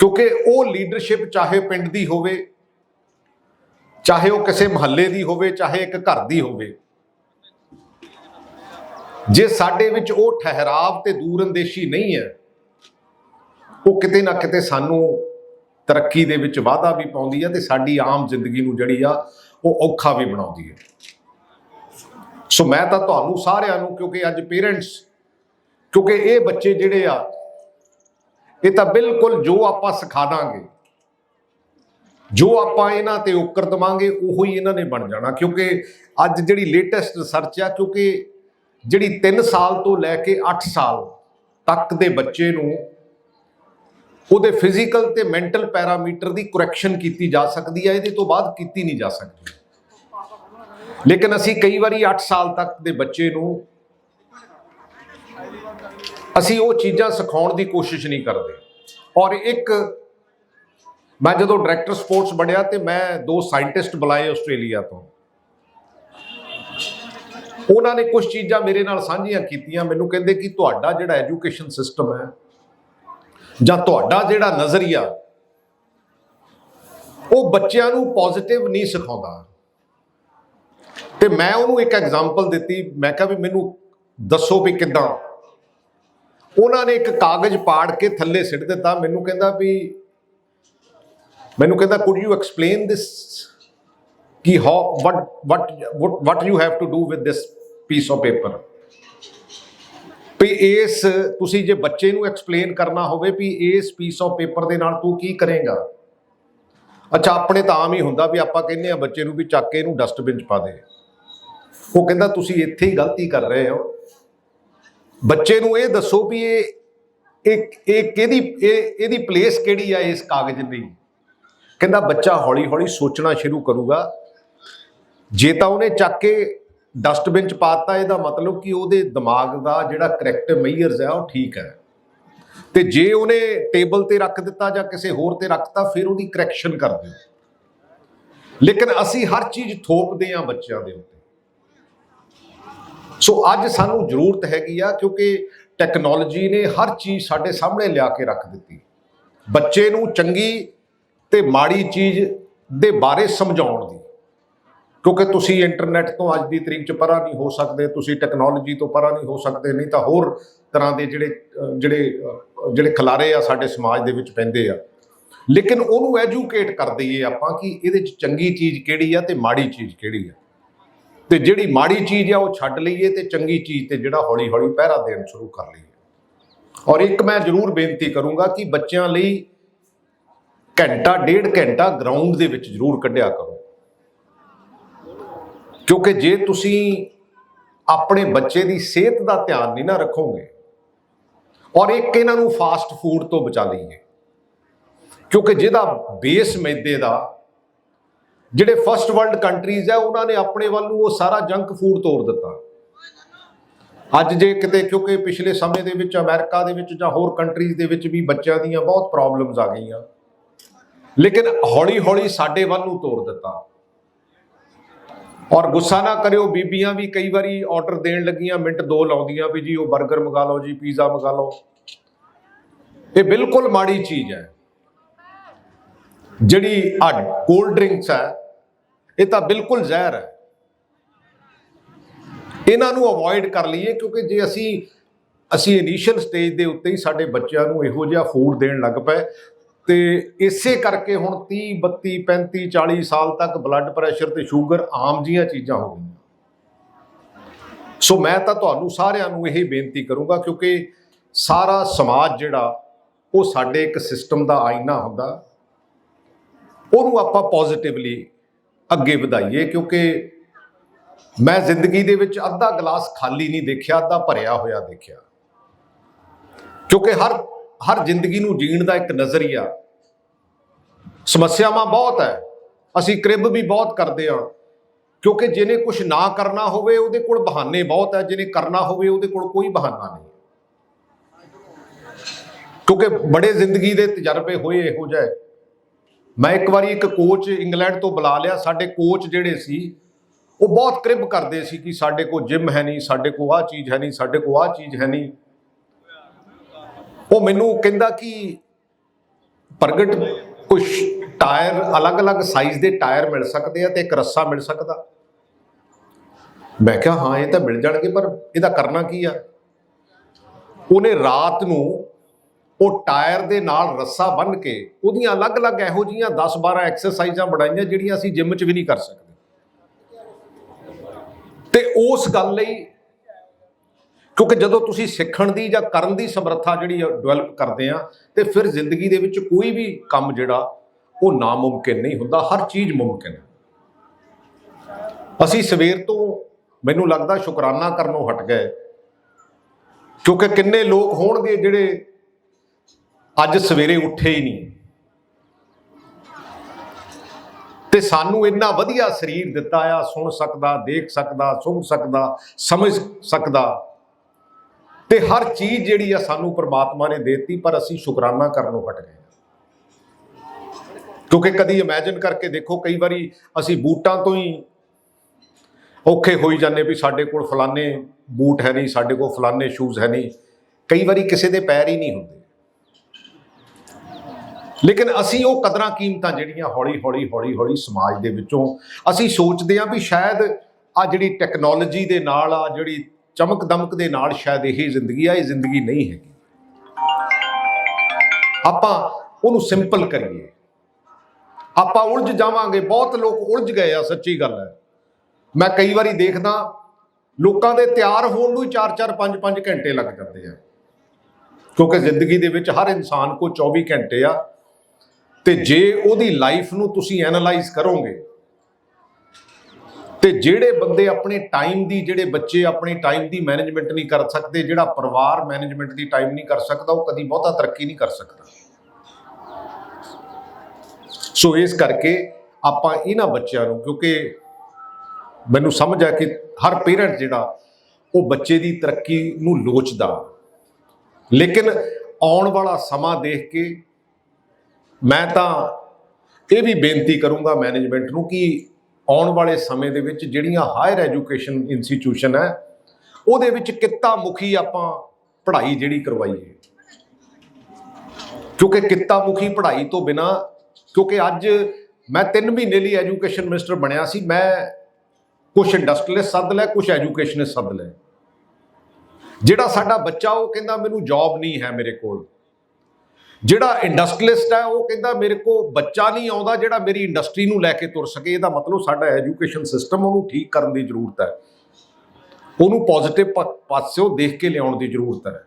ਕਿਉਂਕਿ ਉਹ ਲੀਡਰਸ਼ਿਪ ਚਾਹੇ ਪਿੰਡ ਦੀ ਹੋਵੇ, ਚਾਹੇ ਉਹ ਕਿਸੇ ਮਹੱਲੇ ਦੀ ਹੋਵੇ, ਚਾਹੇ ਇੱਕ ਘਰ ਦੀ ਹੋਵੇ, ਜੇ ਸਾਡੇ ਵਿੱਚ ਉਹ ਠਹਿਰਾਵ ਤੇ ਦੂਰਅੰਦੇਸ਼ੀ ਨਹੀਂ ਹੈ ਉਹ ਕਿਤੇ ਨਾ ਕਿਤੇ ਸਾਨੂੰ ਤਰੱਕੀ ਦੇ ਵਿੱਚ ਵਾਧਾ ਵੀ ਪਾਉਂਦੀ ਹੈ ਤੇ ਸਾਡੀ ਆਮ ਜ਼ਿੰਦਗੀ ਨੂੰ ਜਿਹੜੀ ਆ, ਉਹ ਔਖਾ ਵੀ ਬਣਾਉਂਦੀ ਹੈ ਸੋ ਮੈਂ ਤਾਂ ਤੁਹਾਨੂੰ ਸਾਰਿਆਂ ਨੂੰ, ਕਿਉਂਕਿ ਅੱਜ ਪੇਰੈਂਟਸ ਕਿਉਂਕਿ ਇਹ ਬੱਚੇ ਜਿਹੜੇ ਆ, ਇਹ ਤਾਂ ਬਿਲਕੁਲ ਜੋ ਆਪਾਂ ਸਿਖਾ ਦਾਂਗੇ, ਜੋ ਆਪਾਂ ਇਹਨਾਂ ਤੇ ਉਕਰ ਦਵਾਂਗੇ, ਉਹੋ ਹੀ ਇਹਨਾਂ ਨੇ ਬਣ ਜਾਣਾ। ਕਿਉਂਕਿ ਅੱਜ ਜਿਹੜੀ ਲੇਟੈਸਟ ਰਿਸਰਚ ਆ, ਕਿਉਂਕਿ ਜਿਹੜੀ 3 ਸਾਲ ਤੋਂ ਲੈ ਕੇ 8 ਸਾਲ ਤੱਕ ਦੇ ਬੱਚੇ ਨੂੰ ਉਹਦੇ ਫਿਜ਼ੀਕਲ ਤੇ ਮੈਂਟਲ ਪੈਰਾਮੀਟਰ ਦੀ ਕਰੈਕਸ਼ਨ ਕੀਤੀ ਜਾ ਸਕਦੀ ਹੈ, ਇਹਦੇ ਤੋਂ ਬਾਅਦ ਕੀਤੀ ਨਹੀਂ ਜਾ ਸਕਦੀ। ਲੇਕਿਨ ਅਸੀਂ ਕਈ ਵਾਰੀ 8 ਸਾਲ ਤੱਕ ਦੇ ਬੱਚੇ ਨੂੰ ਅਸੀਂ ਉਹ ਚੀਜ਼ਾਂ ਸਿਖਾਉਣ ਦੀ ਕੋਸ਼ਿਸ਼ ਨਹੀਂ ਕਰਦੇ। ਔਰ ਇੱਕ ਮੈਂ ਜਦੋਂ ਡਾਇਰੈਕਟਰ ਸਪੋਰਟਸ ਬਣਿਆ ਤੇ ਮੈਂ ਦੋ ਸਾਇੰਟਿਸਟ ਬੁਲਾਏ ਆਸਟ੍ਰੇਲੀਆ ਤੋਂ। ਉਹਨਾਂ ਨੇ ਕੁਝ ਚੀਜ਼ਾਂ ਮੇਰੇ ਨਾਲ ਸਾਂਝੀਆਂ ਕੀਤੀਆਂ, ਮੈਨੂੰ ਕਹਿੰਦੇ ਕਿ ਤੁਹਾਡਾ ਜਿਹੜਾ ਐਜੂਕੇਸ਼ਨ ਸਿਸਟਮ ਹੈ ਜਾਂ ਤੁਹਾਡਾ ਜਿਹੜਾ ਨਜ਼ਰੀਆ, ਉਹ ਬੱਚਿਆਂ ਨੂੰ ਪੋਜ਼ਿਟਿਵ ਨਹੀਂ ਸਿਖਾਉਂਦਾ। ਤੇ ਮੈਂ ਉਹਨੂੰ ਇੱਕ ਐਗਜ਼ਾਮਪਲ ਦਿੱਤੀ, ਮੈਂ ਕਿਹਾ ਵੀ ਮੈਨੂੰ ਦੱਸੋ ਵੀ ਕਿੱਦਾਂ। ਉਹਨਾਂ ਨੇ ਇੱਕ ਕਾਗਜ਼ ਪਾੜ ਕੇ ਥੱਲੇ ਸਿੱਟ ਦਿੱਤਾ, ਮੈਨੂੰ ਕਹਿੰਦਾ ਵੀ, ਮੈਨੂੰ ਕਹਿੰਦਾ ਕੁਡ ਯੂ ਐਕਸਪਲੇਨ ਦਿਸ ਕਿ how what what what you have to do with this piece of paper ਵੀ ਇਸ, ਤੁਸੀਂ ਜੇ ਬੱਚੇ ਨੂੰ ਐਕਸਪਲੇਨ ਕਰਨਾ ਹੋਵੇ ਵੀ ਇਸ ਪੀਸ ਆਫ ਪੇਪਰ ਦੇ ਨਾਲ ਤੂੰ ਕੀ ਕਰੇਗਾ। ਅੱਛਾ, ਆਪਣੇ ਤਾਂ ਆਮ ਹੀ ਹੁੰਦਾ ਵੀ ਆਪਾਂ ਕਹਿੰਦੇ ਆ ਬੱਚੇ ਨੂੰ ਵੀ ਚੱਕ ਕੇ ਇਹਨੂੰ ਡਸਟਬਿਨ 'ਚ ਪਾ ਦੇ। ਉਹ ਕਹਿੰਦਾ, ਤੁਸੀਂ ਇੱਥੇ ਹੀ ਗਲਤੀ ਕਰ ਰਹੇ ਹੋ। ਬੱਚੇ ਨੂੰ ਇਹ ਦੱਸੋ ਵੀ ਇਹ ਇਹ ਇਹ ਕਿਹਦੀ, ਇਹ, ਇਹਦੀ ਪਲੇਸ ਕਿਹੜੀ ਆ ਇਸ ਕਾਗਜ਼ ਦੀ? ਕਹਿੰਦਾ, ਬੱਚਾ ਹੌਲੀ ਹੌਲੀ ਸੋਚਣਾ ਸ਼ੁਰੂ ਕਰੂਗਾ। ਜੇ ਤਾਂ ਉਹਨੇ ਚੱਕ ਕੇ ਡਸਟਬਿਨ ਚ ਪਾਤਾ, ਇਹਦਾ ਮਤਲਬ ਕਿ ਉਹਦੇ ਦਿਮਾਗ ਦਾ ਜਿਹੜਾ ਕਰੈਕਟਿਵ ਮੇਜਰਸ ਹੈ ਉਹ ਠੀਕ ਹੈ। ਤੇ ਜੇ ਉਹਨੇ ਟੇਬਲ ਤੇ ਰੱਖ ਦਿੱਤਾ ਜਾਂ ਕਿਸੇ ਹੋਰ ਤੇ ਰੱਖਤਾ, ਫਿਰ ਉਹਦੀ ਕਰੈਕਸ਼ਨ ਕਰਦੇ ਲੇਕਿਨ ਅਸੀਂ ਹਰ ਚੀਜ਼ ਥੋਪਦੇ ਆ ਬੱਚਿਆਂ ਦੇ ਉੱਤੇ। ਸੋ ਅੱਜ ਸਾਨੂੰ ਜ਼ਰੂਰਤ ਹੈਗੀ ਆ, ਕਿਉਂਕਿ ਟੈਕਨੋਲੋਜੀ ਨੇ ਹਰ ਚੀਜ਼ ਸਾਡੇ ਸਾਹਮਣੇ ਲਿਆ ਕੇ ਰੱਖ ਦਿੱਤੀ। ਬੱਚੇ ਨੂੰ ਚੰਗੀ ਤੇ ਮਾੜੀ ਚੀਜ਼ ਦੇ ਬਾਰੇ ਸਮਝਾਉਣ ਦੀ। ਕਿਉਂਕਿ ਤੁਸੀਂ ਇੰਟਰਨੈਟ ਤੋਂ ਅੱਜ ਦੀ ਤਰੀਕ 'ਚ ਪਰਾਂ ਨਹੀਂ ਹੋ ਸਕਦੇ, ਤੁਸੀਂ ਟੈਕਨੋਲੋਜੀ ਤੋਂ ਪਰਾਂ ਨਹੀਂ ਹੋ ਸਕਦੇ, ਨਹੀਂ ਤਾਂ ਹੋਰ ਤਰ੍ਹਾਂ ਦੇ ਜਿਹੜੇ ਜਿਹੜੇ ਜਿਹੜੇ ਖਲਾਰੇ ਆ ਸਾਡੇ ਸਮਾਜ ਦੇ ਵਿੱਚ ਪੈਂਦੇ ਆ। ਲੇਕਿਨ ਉਹਨੂੰ ਐਜੂਕੇਟ ਕਰ ਦਈਏ ਆਪਾਂ ਕਿ ਇਹਦੇ 'ਚ ਚੰਗੀ ਚੀਜ਼ ਕਿਹੜੀ ਆ ਤੇ ਮਾੜੀ ਚੀਜ਼ ਕਿਹੜੀ ਆ। ਤੇ ਜਿਹੜੀ ਮਾੜੀ ਚੀਜ਼ ਆ ਉਹ ਛੱਡ ਲਈਏ ਤੇ ਚੰਗੀ ਚੀਜ਼ ਤੇ ਜਿਹੜਾ ਹੌਲੀ ਹੌਲੀ ਪਹਿਰਾ ਦੇਣ ਸ਼ੁਰੂ ਕਰ ਲਈਏ। ਔਰ ਇੱਕ ਮੈਂ ਜ਼ਰੂਰ ਬੇਨਤੀ ਕਰੂੰਗਾ ਕਿ ਬੱਚਿਆਂ ਲਈ ਘੰਟਾ, ਡੇਢ ਘੰਟਾ ਗਰਾਊਂਡ ਦੇ ਵਿੱਚ ਜ਼ਰੂਰ ਕੱਢਿਆ ਕਰੋ। ਕਿਉਂਕਿ ਜੇ ਤੁਸੀਂ ਆਪਣੇ ਬੱਚੇ ਦੀ ਸਿਹਤ ਦਾ ਧਿਆਨ ਨਹੀਂ ਨਾ ਰੱਖੋਗੇ, ਔਰ ਇੱਕ ਇਹਨਾਂ ਨੂੰ ਫਾਸਟ ਫੂਡ ਤੋਂ ਬਚਾ ਲਈਏ, ਕਿਉਂਕਿ ਜਿਹਦਾ ਬੇਸ ਮੈਦੇ ਦਾ, ਜਿਹੜੇ ਫਸਟ ਵਰਲਡ ਕੰਟਰੀਜ਼ ਹੈ ਉਹਨਾਂ ਨੇ ਆਪਣੇ ਵੱਲ ਨੂੰ ਉਹ ਸਾਰਾ ਜੰਕ ਫੂਡ ਤੋੜ ਦਿੱਤਾ। ਅੱਜ ਜੇ ਕਿਤੇ, ਕਿਉਂਕਿ ਪਿਛਲੇ ਸਮੇਂ ਦੇ ਵਿੱਚ ਅਮਰੀਕਾ ਦੇ ਵਿੱਚ ਜਾਂ ਹੋਰ ਕੰਟਰੀਜ਼ ਦੇ ਵਿੱਚ ਵੀ ਬੱਚਿਆਂ ਦੀਆਂ ਬਹੁਤ ਪ੍ਰੋਬਲਮਸ ਆ ਗਈਆਂ। ਲੇਕਿਨ ਹੌਲੀ ਹੌਲੀ ਸਾਡੇ ਵੱਲ ਨੂੰ ਤੋੜ ਦਿੱਤਾ। ਔਰ ਗੁੱਸਾ ਨਾ ਕਰਿਓ, ਬੀਬੀਆਂ ਵੀ ਕਈ ਵਾਰੀ ਆਰਡਰ ਦੇਣ ਲੱਗੀਆਂ, ਮਿੰਟ ਦੋ ਲਾਉਂਦੀਆਂ ਵੀ ਜੀ, ਉਹ 버ਗਰ ਮੰਗਾ ਲਓ ਜੀ ਪੀਜ਼ਾ ਮੰਗਾ ਲਓ। ਇਹ ਬਿਲਕੁਲ ਮਾੜੀ ਚੀਜ਼ ਹੈ। ਜਿਹੜੀ ਆ ਕੋਲਡ ਡਰਿੰਕਸ ਹੈ, ਇਹ ਤਾਂ ਬਿਲਕੁਲ ਜ਼ਹਿਰ ਹੈ। ਇਹਨਾਂ ਨੂੰ ਅਵੋਇਡ ਕਰ ਲਈਏ, ਕਿਉਂਕਿ ਜੇ ਅਸੀਂ ਅਸੀਂ ਇਨੀਸ਼ੀਅਲ ਸਟੇਜ ਦੇ ਉੱਤੇ ਹੀ ਸਾਡੇ ਬੱਚਿਆਂ ਨੂੰ ਇਹੋ ਜਿਹਾ ਫੂਡ ਦੇਣ ਲੱਗ ਪਏ ਤੇ ਇਸੇ ਕਰਕੇ ਹੁਣ 30 32 35 40 ਸਾਲ ਤੱਕ ਬਲੱਡ ਪ੍ਰੈਸ਼ਰ ਤੇ ਸ਼ੂਗਰ ਆਮ ਜੀਆਂ ਚੀਜ਼ਾਂ ਹੋ ਗਈਆਂ। ਸੋ ਮੈਂ ਤਾਂ ਤੁਹਾਨੂੰ ਸਾਰਿਆਂ ਨੂੰ ਇਹ ਬੇਨਤੀ ਕਰੂੰਗਾ ਕਿਉਂਕਿ ਸਾਰਾ ਸਮਾਜ ਜਿਹੜਾ, ਉਹ ਸਾਡੇ ਇੱਕ ਸਿਸਟਮ ਦਾ ਆਇਨਾ ਹੁੰਦਾ। ਉਹਨੂੰ ਆਪਾਂ ਪੋਜ਼ਿਟਿਵਲੀ ਅੱਗੇ ਵਧਾਈਏ ਕਿਉਂਕਿ ਮੈਂ ਜ਼ਿੰਦਗੀ ਦੇ ਵਿੱਚ ਅੱਧਾ ਗਲਾਸ ਖਾਲੀ ਨਹੀਂ ਦੇਖਿਆ, ਅੱਧਾ ਭਰਿਆ ਹੋਇਆ ਦੇਖਿਆ। ਕਿਉਂਕਿ ਹਰ ਹਰ ਜ਼ਿੰਦਗੀ ਨੂੰ ਜੀਣ ਦਾ ਇੱਕ ਨਜ਼ਰੀਆ ਸਮੱਸਿਆਵਾਂ ਬਹੁਤ ਹੈ ਅਸੀਂ ਕ੍ਰਿਬ ਵੀ ਬਹੁਤ ਕਰਦੇ ਹਾਂ ਕਿਉਂਕਿ ਜਿਹਨੇ ਕੁਝ ਨਾ ਕਰਨਾ ਹੋਵੇ, ਉਹਦੇ ਕੋਲ ਬਹਾਨੇ ਬਹੁਤ ਹੈ ਜਿਹਨੇ ਕਰਨਾ ਹੋਵੇ, ਉਹਦੇ ਕੋਲ ਕੋਈ ਬਹਾਨਾ ਨਹੀਂ। ਕਿਉਂਕਿ ਬੜੇ ਜ਼ਿੰਦਗੀ ਦੇ ਤਜਰਬੇ ਹੋਏ ਇਹੋ ਜਿਹੇ। ਮੈਂ ਇੱਕ ਵਾਰੀ ਇੱਕ ਕੋਚ ਇੰਗਲੈਂਡ ਤੋਂ ਬੁਲਾ ਲਿਆ। ਸਾਡੇ ਕੋਚ ਜਿਹੜੇ ਸੀ, ਉਹ ਬਹੁਤ ਕ੍ਰਿਬ ਕਰਦੇ ਸੀ ਕਿ ਸਾਡੇ ਕੋਲ ਜਿਮ ਹੈ ਨਹੀਂ, ਸਾਡੇ ਕੋਲ ਆਹ ਚੀਜ਼ ਹੈ ਨਹੀਂ, ਸਾਡੇ ਕੋਲ ਆਹ ਚੀਜ਼ ਹੈ ਨਹੀਂ। ਉਹ ਮੈਨੂੰ ਕਹਿੰਦਾ ਕਿ ਪ੍ਰਗਟ ਕੁਝ ਟਾਇਰ, ਅਲੱਗ-ਅਲੱਗ ਸਾਈਜ਼ ਦੇ ਟਾਇਰ ਮਿਲ ਸਕਦੇ ਆ ਤੇ ਇੱਕ ਰੱਸਾ ਮਿਲ ਸਕਦਾ। ਮੈਂ ਕਿਹਾ, ਹਾਂ, ਇਹ ਤਾਂ ਮਿਲ ਜਾਣਗੇ, ਪਰ ਇਹਦਾ ਕਰਨਾ ਕੀ ਆ? ਉਹਨੇ ਰਾਤ ਨੂੰ ਉਹ ਟਾਇਰ ਦੇ ਨਾਲ ਰੱਸਾ ਬੰਨ੍ਹ ਕੇ ਉਹਦੀਆਂ ਅਲੱਗ-ਅਲੱਗ ਇਹੋ ਜੀਆਂ 10-12 ਐਕਸਰਸਾਈਜ਼ਾਂ ਬਣਾਈਆਂ, ਜਿਹੜੀਆਂ ਅਸੀਂ ਜਿਮ 'ਚ ਵੀ ਨਹੀਂ ਕਰ ਸਕਦੇ। ਤੇ ਉਸ ਗੱਲ ਲਈ ਕਿਉਂਕਿ ਜਦੋਂ ਤੁਸੀਂ ਸਿੱਖਣ ਦੀ ਜਾਂ ਕਰਨ ਦੀ ਸਮਰੱਥਾ ਜਿਹੜੀ ਡਿਵੈਲਪ ਕਰਦੇ ਆ, ਤੇ ਫਿਰ ਜ਼ਿੰਦਗੀ ਦੇ ਵਿੱਚ ਕੋਈ ਵੀ ਕੰਮ ਜਿਹੜਾ, ਉਹ ਨਾਮੁਮਕਿਨ ਨਹੀਂ ਹੁੰਦਾ, ਹਰ ਚੀਜ਼ ਮੁਮਕਿਨ ਹੈ। ਅਸੀਂ ਸਵੇਰ ਤੋਂ ਮੈਨੂੰ ਲੱਗਦਾ ਸ਼ੁਕਰਾਨਾ ਕਰਨੋਂ ਹਟ ਗਏ, ਕਿਉਂਕਿ ਕਿੰਨੇ ਲੋਕ ਹੋਣਗੇ ਜਿਹੜੇ ਅੱਜ ਸਵੇਰੇ ਉੱਠੇ ਹੀ ਨਹੀਂ। ਤੇ ਸਾਨੂੰ ਇੰਨਾ ਵਧੀਆ ਸਰੀਰ ਦਿੱਤਾ ਆ, ਸੁਣ ਸਕਦਾ, ਦੇਖ ਸਕਦਾ, ਸੁਣ ਸਕਦਾ, ਸਮਝ ਸਕਦਾ। ਤੇ ਹਰ ਚੀਜ਼ ਜਿਹੜੀ ਆ ਸਾਨੂੰ ਪ੍ਰਮਾਤਮਾ ਨੇ ਦਿੱਤੀ, ਪਰ ਅਸੀਂ ਸ਼ੁਕਰਾਨਾ ਕਰਨੋਂ ਹਟ ਗਏ। ਕਿਉਂਕਿ ਕਦੀ ਇਮੇਜਿਨ ਕਰਕੇ ਦੇਖੋ, ਕਈ ਵਾਰੀ ਅਸੀਂ ਬੂਟਾਂ ਤੋਂ ਹੀ ਔਖੇ ਹੋਈ ਜਾਂਦੇ ਵੀ ਸਾਡੇ ਕੋਲ ਫਲਾਣੇ ਬੂਟ ਹੈ ਨਹੀਂ, ਸਾਡੇ ਕੋਲ ਫਲਾਣੇ ਸ਼ੂਜ਼ ਹੈ ਨਹੀਂ। ਕਈ ਵਾਰੀ ਕਿਸੇ ਦੇ ਪੈਰ ਹੀ ਨਹੀਂ ਹੁੰਦੇ। ਲੇਕਿਨ ਅਸੀਂ ਉਹ ਕਦਰਾਂ ਕੀਮਤਾਂ ਜਿਹੜੀਆਂ ਹੌਲੀ ਹੌਲੀ ਹੌਲੀ ਹੌਲੀ ਸਮਾਜ ਦੇ ਵਿੱਚੋਂ ਅਸੀਂ ਸੋਚਦੇ ਹਾਂ ਵੀ ਸ਼ਾਇਦ ਆ ਜਿਹੜੀ ਟੈਕਨੋਲੋਜੀ ਦੇ ਨਾਲ ਆ, ਜਿਹੜੀ ਚਮਕ ਦਮਕ ਦੇ ਨਾਲ ਸ਼ਾਇਦ ਇਹ ਜ਼ਿੰਦਗੀ ਆ, ਇਹ ਜ਼ਿੰਦਗੀ ਨਹੀਂ ਹੈਗੀ। ਆਪਾਂ ਉਹਨੂੰ ਸਿੰਪਲ ਕਰੀਏ। ਆਪਾਂ ਉਲਝ ਜਾਵਾਂਗੇ, ਬਹੁਤ ਲੋਕ ਉਲਝ ਗਏ ਆ, ਸੱਚੀ ਗੱਲ ਹੈ। ਮੈਂ ਕਈ ਵਾਰੀ ਦੇਖਦਾ, ਲੋਕਾਂ ਦੇ ਤਿਆਰ ਹੋਣ ਨੂੰ ਹੀ 4-4 5-5 ਘੰਟੇ ਲੱਗ ਜਾਂਦੇ ਆ। ਕਿਉਂਕਿ ਜ਼ਿੰਦਗੀ ਦੇ ਵਿੱਚ ਹਰ ਇਨਸਾਨ ਕੋ 24 ਘੰਟੇ ਆ। ਤੇ ਜੇ ਉਹਦੀ ਲਾਈਫ ਨੂੰ ਤੁਸੀਂ ਐਨਾਲਾਈਜ਼ ਕਰੋਗੇ ਤੇ ਜਿਹੜੇ ਬੰਦੇ ਆਪਣੇ ਟਾਈਮ ਦੀ, ਜਿਹੜੇ ਬੱਚੇ ਆਪਣੀ ਟਾਈਮ ਦੀ ਮੈਨੇਜਮੈਂਟ ਨਹੀਂ ਕਰ ਸਕਦੇ, ਜਿਹੜਾ ਪਰਿਵਾਰ ਮੈਨੇਜਮੈਂਟ ਦੀ ਟਾਈਮ ਨਹੀਂ ਕਰ ਸਕਦਾ, ਉਹ ਕਦੀ ਬਹੁਤਾ ਤਰੱਕੀ ਨਹੀਂ ਕਰ ਸਕਦਾ। ਸੋ ਇਸ ਕਰਕੇ ਆਪਾਂ ਇਹਨਾਂ ਬੱਚਿਆਂ ਨੂੰ, ਕਿਉਂਕਿ ਮੈਨੂੰ ਸਮਝ ਆ ਕਿ ਹਰ ਪੇਰੈਂਟ ਜਿਹੜਾ, ਉਹ ਬੱਚੇ ਦੀ ਤਰੱਕੀ ਨੂੰ ਲੋਚਦਾ। ਲੇਕਿਨ ਆਉਣ ਵਾਲਾ ਸਮਾਂ ਦੇਖ ਕੇ ਮੈਂ ਤਾਂ ਇਹ ਵੀ ਬੇਨਤੀ ਕਰੂੰਗਾ ਮੈਨੇਜਮੈਂਟ ਨੂੰ ਕਿ ਆਉਣ ਵਾਲੇ ਸਮੇਂ ਦੇ ਵਿੱਚ ਜਿਹੜੀਆਂ ਹਾਇਰ ਐਜੂਕੇਸ਼ਨ ਇੰਸਟੀਟਿਊਸ਼ਨ ਹੈ, ਉਹਦੇ ਵਿੱਚ ਕਿੱਤਾ ਮੁਖੀ ਆਪਾਂ ਪੜ੍ਹਾਈ ਜਿਹੜੀ ਕਰਵਾਈਏ। ਕਿਉਂਕਿ ਕਿੱਤਾ ਮੁਖੀ ਪੜ੍ਹਾਈ ਤੋਂ ਬਿਨਾ, ਕਿਉਂਕਿ ਅੱਜ ਮੈਂ 3 ਮਹੀਨੇ ਲਈ ਐਜੂਕੇਸ਼ਨ ਮਿਨਿਸਟਰ ਬਣਿਆ ਸੀ, ਮੈਂ ਕੁਝ ਇੰਡਸਟਰੀਅਲਿਸਟ ਸੱਦ ਲੈ ਕੁਝ ਐਜੂਕੇਸ਼ਨਿਸਟ ਸੱਦ ਲੈ ਜਿਹੜਾ ਸਾਡਾ ਬੱਚਾ, ਉਹ ਕਹਿੰਦਾ, ਮੈਨੂੰ ਜੌਬ ਨਹੀਂ ਹੈ ਮੇਰੇ ਕੋਲ। ਜਿਹੜਾ ਇੰਡਸਟਰੀਅਲਿਸਟ ਹੈ, ਉਹ ਕਹਿੰਦਾ ਮੇਰੇ ਕੋਲ ਬੱਚਾ ਨਹੀਂ ਆਉਂਦਾ ਜਿਹੜਾ ਮੇਰੀ ਇੰਡਸਟਰੀ ਨੂੰ ਲੈ ਕੇ ਤੁਰ ਸਕੇ। ਇਹਦਾ ਮਤਲਬ ਸਾਡਾ ਐਜੂਕੇਸ਼ਨ ਸਿਸਟਮ ਉਹਨੂੰ ਠੀਕ ਕਰਨ ਦੀ ਜ਼ਰੂਰਤ ਹੈ। ਉਹਨੂੰ ਪੋਜ਼ਿਟਿਵ ਪਾਸਿਓਂ ਦੇਖ ਕੇ ਲਿਆਉਣ ਦੀ ਜ਼ਰੂਰਤ ਹੈ।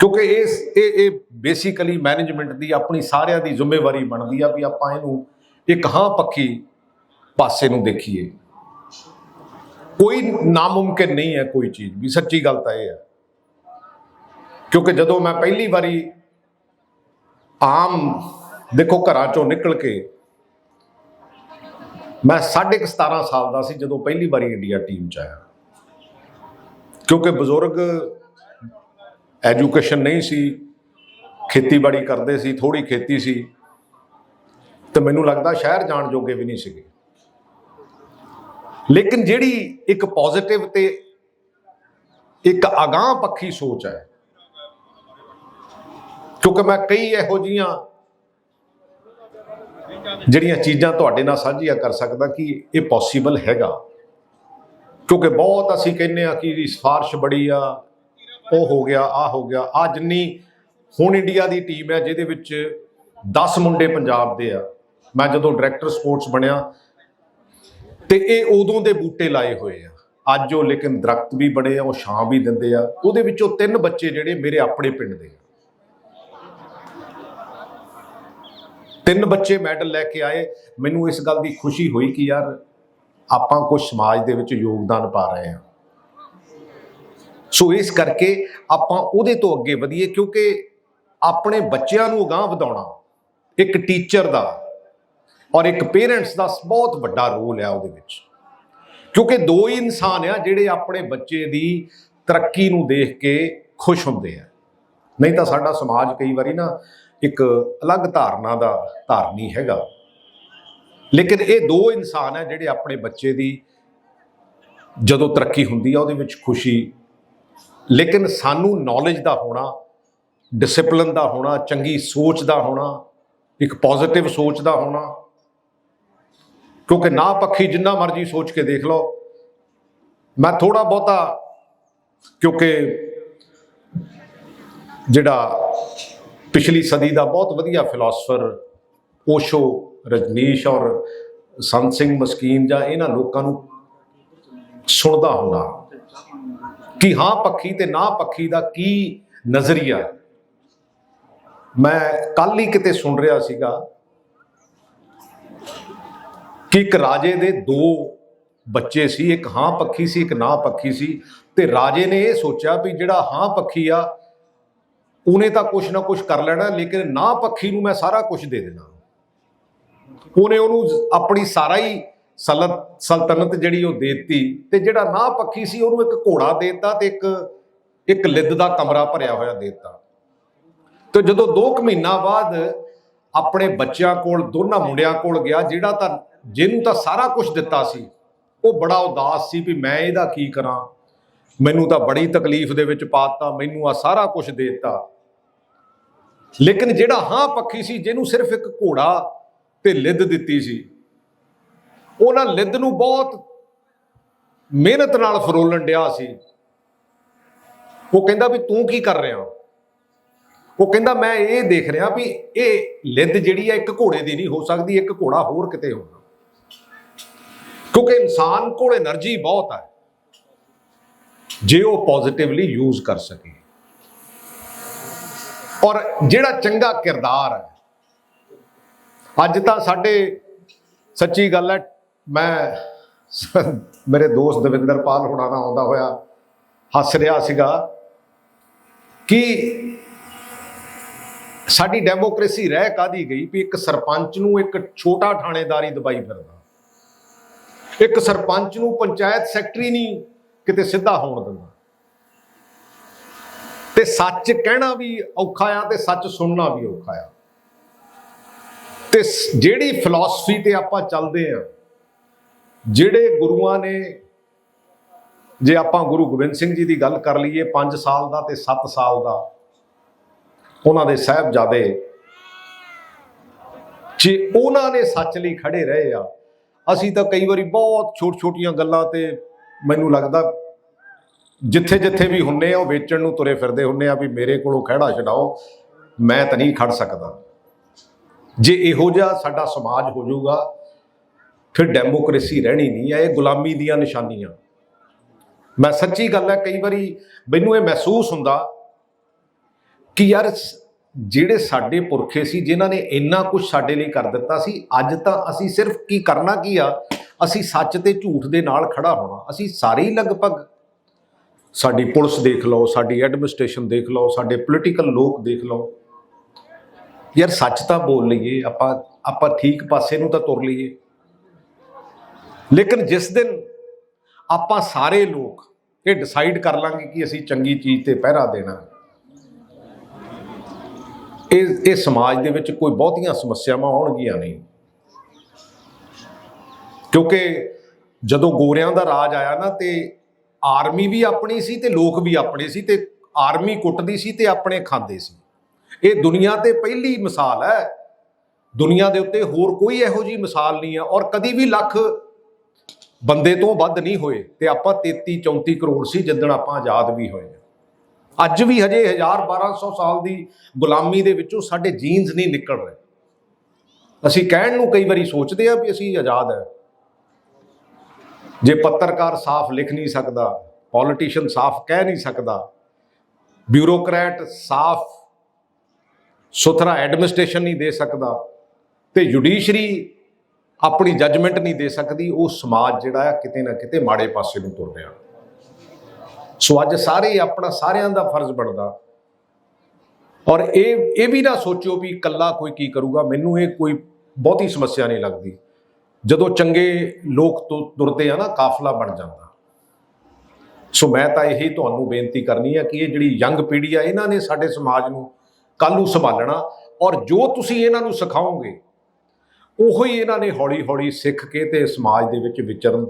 ਕਿਉਂਕਿ ਇਹ ਇਹ ਇਹ ਬੇਸਿਕਲੀ ਮੈਨੇਜਮੈਂਟ ਦੀ ਆਪਣੀ ਸਾਰਿਆਂ ਦੀ ਜ਼ਿੰਮੇਵਾਰੀ ਬਣਦੀ ਆ ਵੀ ਆਪਾਂ ਇਹਨੂੰ ਇੱਕ ਹਾਂ ਪੱਖੀ ਪਾਸੇ ਨੂੰ ਦੇਖੀਏ। ਕੋਈ ਨਾਮੁਮਕਿਨ ਨਹੀਂ ਹੈ ਕੋਈ ਚੀਜ਼। ਵੀ ਸੱਚੀ ਗੱਲ ਤਾਂ ਇਹ ਹੈ। ਕਿਉਂਕਿ ਜਦੋਂ ਮੈਂ ਪਹਿਲੀ ਵਾਰੀ ਆਮ ਦੇਖੋ ਘਰਾਂ ਚੋਂ ਨਿਕਲ ਕੇ ਮੈਂ ਸਾਢੇ ਕੁ 17 ਸਾਲ ਦਾ ਸੀ ਜਦੋਂ ਪਹਿਲੀ ਵਾਰੀ ਇੰਡੀਆ ਟੀਮ ਚ ਆਇਆ। ਕਿਉਂਕਿ ਬਜ਼ੁਰਗ ਐਜੂਕੇਸ਼ਨ ਨਹੀਂ ਸੀ, ਖੇਤੀਬਾੜੀ ਕਰਦੇ ਸੀ ਥੋੜੀ ਖੇਤੀ ਸੀ ਤੇ ਮੈਨੂੰ ਲੱਗਦਾ ਸ਼ਹਿਰ ਜਾਣ ਜੋਗੇ ਵੀ ਨਹੀਂ ਸੀਗੇ। ਲੇਕਿਨ ਜਿਹੜੀ ਇੱਕ ਪੋਜ਼ਿਟਿਵ ਤੇ ਇੱਕ ਅਗਾਹ ਪੱਖੀ ਸੋਚ ਹੈ ਕਿਉਂਕਿ ਮੈਂ ਕਈ ਇਹੋ ਜੀਆਂ ਜਿਹੜੀਆਂ ਚੀਜ਼ਾਂ ਤੁਹਾਡੇ ਨਾਲ ਸਾਂਝੀਆਂ ਕਰ ਸਕਦਾ ਕਿ ਇਹ ਪੋਸੀਬਲ ਹੈਗਾ। ਕਿਉਂਕਿ ਬਹੁਤ ਅਸੀਂ ਕਹਿੰਦੇ ਆ ਕਿ ਇਹਦੀ ਸਿਫਾਰਿਸ਼ ਬੜੀ ਆ, ਉਹ ਹੋ ਗਿਆ ਆ ਹੋ ਗਿਆ। ਆ ਜਿੰਨੀ ਹੁਣ ਇੰਡੀਆ ਦੀ ਟੀਮ ਹੈ, ਜਿਹਦੇ ਵਿੱਚ 10 ਮੁੰਡੇ ਪੰਜਾਬ ਦੇ ਆ। ਮੈਂ ਜਦੋਂ ਡਾਇਰੈਕਟਰ ਸਪੋਰਟਸ ਬਣਿਆ, ਤੇ ਇਹ ਉਦੋਂ ਦੇ ਬੂਟੇ ਲਾਏ ਹੋਏ ਆ। ਅੱਜ ਉਹ ਲੇਕਿਨ ਦਰਖਤ ਵੀ ਬੜੇ ਆ, ਉਹ ਛਾਂ ਵੀ ਦਿੰਦੇ ਆ। ਉਹਦੇ ਵਿੱਚੋਂ ਤਿੰਨ ਬੱਚੇ ਜਿਹੜੇ ਮੇਰੇ ਆਪਣੇ ਪਿੰਡ ਦੇ ਆ। ਤਿੰਨ ਬੱਚੇ ਮੈਡਲ ਲੈ ਕੇ ਆਏ। ਮੈਨੂੰ ਇਸ ਗੱਲ ਦੀ ਖੁਸ਼ੀ ਹੋਈ ਕਿ ਯਾਰ ਆਪਾਂ ਕੁਝ ਸਮਾਜ ਦੇ ਵਿੱਚ ਯੋਗਦਾਨ ਪਾ ਰਹੇ ਹਾਂ। ਸੋ ਇਸ ਕਰਕੇ ਆਪਾਂ ਉਹਦੇ ਤੋਂ ਅੱਗੇ ਵਧੀਏ ਕਿਉਂਕਿ ਆਪਣੇ ਬੱਚਿਆਂ ਨੂੰ ਅਗਾਂਹ ਵਧਾਉਣਾ ਇੱਕ ਟੀਚਰ ਦਾ ਔਰ ਇੱਕ ਪੇਰੈਂਟਸ ਦਾ ਬਹੁਤ ਵੱਡਾ ਰੋਲ ਹੈ ਉਹਦੇ ਵਿੱਚ। ਕਿਉਂਕਿ ਦੋ ਹੀ ਇਨਸਾਨ ਆ ਜਿਹੜੇ ਆਪਣੇ ਬੱਚੇ ਦੀ ਤਰੱਕੀ ਨੂੰ ਦੇਖ ਕੇ ਖੁਸ਼ ਹੁੰਦੇ ਆ। ਨਹੀਂ ਤਾਂ ਸਾਡਾ ਸਮਾਜ ਕਈ ਵਾਰੀ ਨਾ ਇੱਕ ਅਲੱਗ ਧਾਰਨਾ ਦਾ ਧਾਰਨੀ ਹੈਗਾ। ਲੇਕਿਨ ਇਹ ਦੋ ਇਨਸਾਨ ਹੈ ਜਿਹੜੇ ਆਪਣੇ ਬੱਚੇ ਦੀ ਜਦੋਂ ਤਰੱਕੀ ਹੁੰਦੀ ਆ, ਉਹਦੇ ਵਿੱਚ ਖੁਸ਼ੀ। ਲੇਕਿਨ ਸਾਨੂੰ ਨੌਲੇਜ ਦਾ ਹੋਣਾ ਡਿਸਪਲਿਨ ਦਾ ਹੋਣਾ, ਚੰਗੀ ਸੋਚ ਦਾ ਹੋਣਾ, ਇੱਕ ਪੋਜ਼ਿਟਿਵ ਸੋਚ ਦਾ ਹੋਣਾ। ਕਿਉਂਕਿ ਨਾ ਪੱਖੀ ਜਿੰਨਾ ਮਰਜ਼ੀ ਸੋਚ ਕੇ ਦੇਖ ਲਓ। ਮੈਂ ਥੋੜਾ ਬਹੁਤਾ ਕਿਉਂਕਿ ਜਿਹੜਾ ਪਿਛਲੀ ਸਦੀ ਦਾ ਬਹੁਤ ਵਧੀਆ ਫਿਲਾਸਫਰ ਓਸ਼ੋ ਰਜਨੀਸ਼ ਔਰ ਸੰਤ ਸਿੰਘ ਮਸਕੀਨ ਜਾਂ ਇਹਨਾਂ ਲੋਕਾਂ ਨੂੰ ਸੁਣਦਾ ਹੋਣਾ ਕਿ ਹਾਂ ਪੱਖੀ ਤੇ ਨਾ ਪੱਖੀ ਦਾ ਕੀ ਨਜ਼ਰੀਆ। ਮੈਂ ਕੱਲ ਹੀ ਕਿਤੇ ਸੁਣ ਰਿਹਾ ਸੀਗਾ ਕਿ ਇੱਕ ਰਾਜੇ ਦੇ ਦੋ ਬੱਚੇ ਸੀ, ਇੱਕ ਹਾਂ ਪੱਖੀ ਸੀ, ਇੱਕ ਨਾ ਪੱਖੀ ਸੀ ਤੇ ਰਾਜੇ ਨੇ ਇਹ ਸੋਚਿਆ ਵੀ ਜਿਹੜਾ ਹਾਂ ਪੱਖੀ ਆ ਉਹਨੇ ਤਾਂ ਕੁਛ ਨਾ ਕੁਛ ਕਰ ਲੈਣਾ, ਲੇਕਿਨ ਨਾ ਪੱਖੀ ਨੂੰ ਮੈਂ ਸਾਰਾ ਕੁਝ ਦੇ ਦੇਣਾ ਉਹਨੇ ਉਹਨੂੰ ਆਪਣੀ ਸਾਰਾ ਹੀ ਸਲਤ, ਸਲਤਨਤ ਜਿਹੜੀ ਉਹ ਦੇਤੀ ਤੇ ਜਿਹੜਾ ਨਾ ਪੱਖੀ ਸੀ, ਉਹਨੂੰ ਇੱਕ ਘੋੜਾ ਦੇਤਾ ਤੇ ਇੱਕ ਇੱਕ ਲਿੱਦ ਦਾ ਕਮਰਾ ਭਰਿਆ ਹੋਇਆ ਦੇਤਾ। ਤੇ ਜਦੋਂ 2 ਮਹੀਨਾ ਬਾਅਦ ਆਪਣੇ ਬੱਚਿਆਂ ਕੋਲ, ਦੋਨਾਂ ਮੁੰਡਿਆਂ ਕੋਲ ਗਿਆ, ਜਿਹੜਾ ਤਾਂ ਜਿਹਨੂੰ ਤਾਂ ਸਾਰਾ ਕੁਝ ਦਿੱਤਾ ਸੀ, ਉਹ ਬੜਾ ਉਦਾਸ ਸੀ ਵੀ ਮੈਂ ਇਹਦਾ ਕੀ ਕਰਾਂ। ਮੈਨੂੰ ਤਾਂ ਬੜੀ ਤਕਲੀਫ ਦੇ ਵਿੱਚ ਪਾਤਾ ਮੈਨੂੰ ਆ ਸਾਰਾ ਕੁਝ ਦੇਤਾ। ਲੇਕਿਨ ਜਿਹੜਾ ਹਾਂ ਪੱਖੀ ਸੀ, ਜਿਹਨੂੰ ਸਿਰਫ ਇੱਕ ਘੋੜਾ ਤੇ ਲਿੱਦ ਦਿੱਤੀ ਸੀ, ਉਹਨਾਂ ਲਿੱਦ ਨੂੰ ਬਹੁਤ ਮਿਹਨਤ ਨਾਲ ਫਰੋਲਣ ਡਿਆ ਸੀ। ਉਹ ਕਹਿੰਦਾ ਵੀ ਤੂੰ ਕੀ ਕਰ ਰਿਹਾ? ਉਹ ਕਹਿੰਦਾ ਮੈਂ ਇਹ ਦੇਖ ਰਿਹਾ ਵੀ ਇਹ ਲਿੱਦ ਜਿਹੜੀ ਹੈ, ਇੱਕ ਘੋੜੇ ਦੀ ਨਹੀਂ ਹੋ ਸਕਦੀ, ਇੱਕ ਘੋੜਾ ਹੋਰ ਕਿਤੇ ਹੋਣਾ ਕਿਉਂਕਿ ਇਨਸਾਨ ਕੋਲ એનર્ਜੀ ਬਹੁਤ ਹੈ। ਜੇ ਉਹ ਪੋਜ਼ਿਟਿਵਲੀ ਯੂਜ਼ ਕਰ ਸਕੇ। ਔਰ ਜਿਹੜਾ ਚੰਗਾ ਕਿਰਦਾਰ ਹੈ, ਅੱਜ ਤਾਂ ਸਾਡੇ ਸੱਚੀ ਗੱਲ ਹੈ, ਮੈਂ ਮੇਰੇ ਦੋਸਤ ਦਵਿੰਦਰ ਪਾਲ ਹੁਣਾਂ ਦਾ ਆਉਂਦਾ ਹੋਇਆ, ਹੱਸ ਰਿਹਾ ਸੀਗਾ ਕਿ ਸਾਡੀ ਡੈਮੋਕ੍ਰੇਸੀ ਰਹਿ ਕਾਦੀ ਗਈ ਵੀ ਇੱਕ ਸਰਪੰਚ ਨੂੰ ਇੱਕ ਛੋਟਾ ਥਾਣੇਦਾਰੀ ਦਬਾਈ ਫਿਰਦਾ ਇੱਕ ਸਰਪੰਚ ਨੂੰ ਪੰਚਾਇਤ ਸੈਕਟਰੀ ਨਹੀਂ ਕਿਤੇ ਸਿੱਧਾ ਹੋਣ ਦਿੰਦਾ। ਤੇ ਸੱਚ ਕਹਿਣਾ ਵੀ ਔਖਾ ਆ ਤੇ ਸੱਚ ਸੁਣਨਾ ਵੀ ਔਖਾ ਆ। ਤੇ ਜਿਹੜੀ ਫਿਲਾਸਫੀ ਤੇ ਆਪਾਂ ਚੱਲਦੇ ਆ, ਜਿਹੜੇ ਗੁਰੂਆਂ ਨੇ, ਜੇ ਆਪਾਂ ਗੁਰੂ ਗੋਬਿੰਦ ਸਿੰਘ ਜੀ ਦੀ ਗੱਲ ਕਰ ਲਈਏ 5 ਸਾਲ ਦਾ ਤੇ 7 ਸਾਲ ਦਾ, ਉਹਨਾਂ ਦੇ ਸਾਹਿਬਜ਼ਾਦੇ, ਜੇ ਉਹਨਾਂ ਨੇ ਸੱਚ ਲਈ ਖੜੇ ਰਹੇ ਆ, ਅਸੀਂ ਤਾਂ ਕਈ ਵਾਰੀ ਬਹੁਤ ਛੋਟ ਛੋਟੀਆਂ ਗੱਲਾਂ ਤੇ ਮੈਨੂੰ ਲੱਗਦਾ ਜਿੱਥੇ ਜਿੱਥੇ ਵੀ ਹੁੰਨੇ ਆ, ਉਹ ਵੇਚਣ ਨੂੰ ਤੁਰੇ ਫਿਰਦੇ ਹੁੰਨੇ ਆ ਵੀ ਮੇਰੇ ਕੋਲੋਂ ਖਹਿੜਾ ਛਡਾਓ, ਮੈਂ ਤਾਂ ਨਹੀਂ ਖੜ ਸਕਦਾ। ਜੇ ਇਹੋ ਜਿਹਾ ਸਾਡਾ ਸਮਾਜ ਹੋ ਜਾਊਗਾ, ਫਿਰ ਡੈਮੋਕ੍ਰੇਸੀ ਰਹਿਣੀ ਨਹੀਂ ਆ, ਇਹ ਗੁਲਾਮੀ ਦੀਆਂ ਨਿਸ਼ਾਨੀਆਂ। ਮੈਂ ਸੱਚੀ ਗੱਲ ਹੈ, ਕਈ ਵਾਰੀ ਮੈਨੂੰ ਇਹ ਮਹਿਸੂਸ ਹੁੰਦਾ ਕਿ ਯਾਰ ਸ- ਜਿਹੜੇ ਸਾਡੇ ਪੁਰਖੇ ਸੀ, ਜਿਨ੍ਹਾਂ ਨੇ ਇੰਨਾ ਕੁਝ ਸਾਡੇ ਲਈ ਕਰ ਦਿੱਤਾ ਸੀ, ਅੱਜ ਤਾਂ ਅਸੀਂ ਸਿਰਫ ਕੀ ਕਰਨਾ ਕੀ ਆ? ਅਸੀਂ ਸੱਚ ਤੇ ਝੂਠ ਦੇ ਨਾਲ ਖੜਾ ਹੋਣਾ। ਅਸੀਂ ਸਾਰੇ ਹੀ ਲਗਭਗ ਸਾਡੀ ਪੁਲਿਸ ਦੇਖ ਲਓ, ਸਾਡੀ ਐਡਮਿਨਿਸਟ੍ਰੇਸ਼ਨ ਦੇਖ ਲਓ, ਸਾਡੇ ਪੋਲੀਟੀਕਲ ਲੋਕ ਦੇਖ ਲਓ। ਯਾਰ ਸੱਚ ਤਾਂ ਬੋਲ ਲਈਏ, ਆਪਾਂ ਆਪਾਂ ਠੀਕ ਪਾਸੇ ਨੂੰ ਤਾਂ ਤੁਰ ਲਈਏ। ਲੇਕਿਨ ਜਿਸ ਦਿਨ ਆਪਾਂ ਸਾਰੇ ਲੋਕ ਇਹ ਡਿਸਾਈਡ ਕਰ ਲਾਂਗੇ ਕਿ ਅਸੀਂ ਚੰਗੀ ਚੀਜ਼ ਤੇ ਪਹਿਰਾ ਦੇਣਾ। ਇਹ ਇਹ ਸਮਾਜ ਦੇ ਵਿੱਚ ਕੋਈ ਬਹੁਤੀਆਂ ਸਮੱਸਿਆਵਾਂ ਆਉਣਗੀਆਂ ਨਹੀਂ। ਕਿਉਂਕਿ ਜਦੋਂ ਗੋਰਿਆਂ ਦਾ ਰਾਜ ਆਇਆ ਨਾ ਤੇ ਆਰਮੀ ਵੀ ਆਪਣੀ ਸੀ ਤੇ ਲੋਕ ਵੀ ਆਪਣੇ ਸੀ ਤੇ ਆਰਮੀ ਕੁੱਟਦੀ ਸੀ ਤੇ ਆਪਣੇ ਖਾਂਦੇ ਸੀ। ਇਹ ਦੁਨੀਆ ਤੇ ਪਹਿਲੀ ਮਿਸਾਲ ਹੈ। ਦੁਨੀਆ ਦੇ ਉੱਤੇ ਹੋਰ ਕੋਈ ਇਹੋ ਜੀ ਮਿਸਾਲ ਨਹੀਂ ਹੈ ਔਰ ਕਦੀ ਵੀ ਲੱਖ ਬੰਦੇ ਤੋਂ ਵੱਧ ਨਹੀਂ ਹੋਏ ਤੇ ਆਪਾਂ 33 34 ਕਰੋੜ ਸੀ ਜਿੱਦਣ ਆਪਾਂ ਆਜ਼ਾਦ ਵੀ ਹੋਏ ਹਾਂ। ਅੱਜ ਵੀ ਹਜੇ 1000 1200 ਸਾਲ ਦੀ ਗੁਲਾਮੀ ਦੇ ਵਿੱਚੋਂ ਸਾਡੇ ਜੀਨਸ ਨਹੀਂ ਨਿਕਲ ਰਹੇ। ਅਸੀਂ ਕਹਿਣ ਨੂੰ ਕਈ ਵਾਰੀ ਸੋਚਦੇ ਆ ਵੀ ਅਸੀਂ ਆਜ਼ਾਦ ਹੈ। ਜੇ ਪੱਤਰਕਾਰ ਸਾਫ਼ ਲਿਖ ਨਹੀਂ ਸਕਦਾ ਪੋਲੀਟੀਸ਼ੀਅਨ ਸਾਫ਼ ਕਹਿ ਨਹੀਂ ਸਕਦਾ ਬਿਊਰੋਕਰੈਟ ਸਾਫ਼ ਸੁਥਰਾ ਐਡਮਿਨਿਸਟ੍ਰੇਸ਼ਨ ਨਹੀਂ ਦੇ ਸਕਦਾ ਤੇ ਜੁਡੀਸ਼ਰੀ ਆਪਣੀ ਜੱਜਮੈਂਟ ਨਹੀਂ ਦੇ ਸਕਦੀ, ਉਹ ਸਮਾਜ ਜਿਹੜਾ ਆ ਕਿਤੇ ਨਾ ਕਿਤੇ ਮਾੜੇ ਪਾਸੇ ਨੂੰ ਤੁਰ ਰਿਹਾ। ਸੋ ਅੱਜ ਸਾਰੇ ਆਪਣਾ ਸਾਰਿਆਂ ਦਾ ਫਰਜ਼ ਬਣਦਾ। ਔਰ ਇਹ ਇਹ ਵੀ ਨਾ ਸੋਚਿਓ ਵੀ ਇਕੱਲਾ ਕੋਈ ਕੀ ਕਰੂਗਾ, ਮੈਨੂੰ ਇਹ ਕੋਈ ਬਹੁਤੀ ਸਮੱਸਿਆ ਨਹੀਂ ਲੱਗਦੀ। ਜਦੋਂ ਚੰਗੇ ਲੋਕ ਤੁ- ਤੁਰਦੇ ਆ ਨਾ, ਕਾਫਲਾ ਬਣ ਜਾਂਦਾ। ਸੋ ਮੈਂ ਤਾਂ ਇਹੀ ਤੁਹਾਨੂੰ ਬੇਨਤੀ ਕਰਨੀ ਹੈ ਕਿ ਇਹ ਜਿਹੜੀ ਯੰਗ ਪੀੜ੍ਹੀ ਆ, ਇਹਨਾਂ ਨੇ ਸਾਡੇ ਸਮਾਜ ਨੂੰ ਕੱਲ ਨੂੰ ਸੰਭਾਲਣਾ ਔਰ ਜੋ ਤੁਸੀਂ ਇਹਨਾਂ ਨੂੰ ਸਿਖਾਓਗੇ, ਉਹੋ ਹੀ ਇਹਨਾਂ ਨੇ ਹੌਲੀ ਹੌਲੀ ਸਿੱਖ ਕੇ ਤੇ ਸਮਾਜ ਦੇ ਵਿੱਚ ਵਿਚਰਨ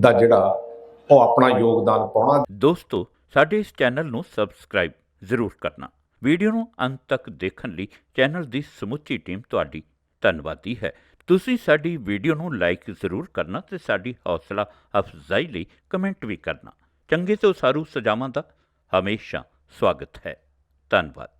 ਦਾ ਜਿਹੜਾ ਉਹ ਆਪਣਾ ਯੋਗਦਾਨ ਪਾਉਣਾ। ਦੋਸਤੋ, ਸਾਡੇ ਇਸ ਚੈਨਲ ਨੂੰ ਸਬਸਕ੍ਰਾਈਬ ਜ਼ਰੂਰ ਕਰਨਾ। ਵੀਡੀਓ ਨੂੰ ਅੰਤ ਤੱਕ ਦੇਖਣ ਲਈ ਚੈਨਲ ਦੀ ਸਮੁੱਚੀ ਟੀਮ ਤੁਹਾਡੀ ਧੰਨਵਾਦੀ ਹੈ। ਤੁਸੀਂ ਸਾਡੀ ਵੀਡੀਓ ਨੂੰ ਲਾਈਕ ਜ਼ਰੂਰ ਕਰਨਾ ਤੇ ਸਾਡੀ ਹੌਸਲਾ ਅਫਜ਼ਾਈ ਲਈ ਕਮੈਂਟ ਵੀ ਕਰਨਾ। ਚੰਗੇ ਤੋਂ ਸਾਰੂ ਸਜਾਵਾਂ ਦਾ ਹਮੇਸ਼ਾ ਸਵਾਗਤ ਹੈ। ਧੰਨਵਾਦ।